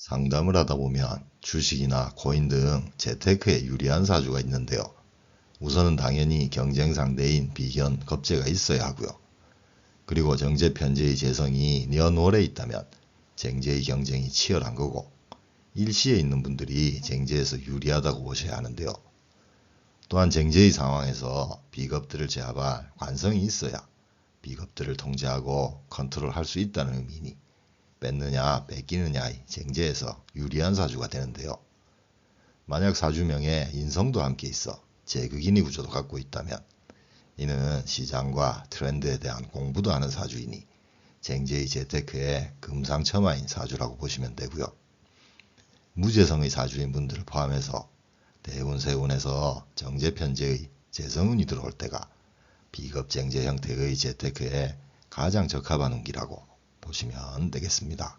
상담을 하다 보면 주식이나 코인 등 재테크에 유리한 사주가 있는데요. 우선은 당연히 경쟁 상대인 비견, 겁재가 있어야 하고요. 그리고 정제 편제의 재성이 년월에 있다면 쟁제의 경쟁이 치열한 거고 일시에 있는 분들이 쟁제에서 유리하다고 보셔야 하는데요. 또한 쟁제의 상황에서 비겁들을 제압할 관성이 있어야 비겁들을 통제하고 컨트롤할 수 있다는 의미니 뺏느냐 뺏기느냐의 쟁제에서 유리한 사주가 되는데요. 만약 사주명에 인성도 함께 있어 제극인이 구조도 갖고 있다면 이는 시장과 트렌드에 대한 공부도 하는 사주이니 쟁제의 재테크에 금상첨화인 사주라고 보시면 되고요. 무재성의 사주인 분들을 포함해서 대운세운에서 정제편제의 재성운이 들어올 때가 비겁쟁제 형태의 재테크에 가장 적합한 운기라고 보시면 되겠습니다.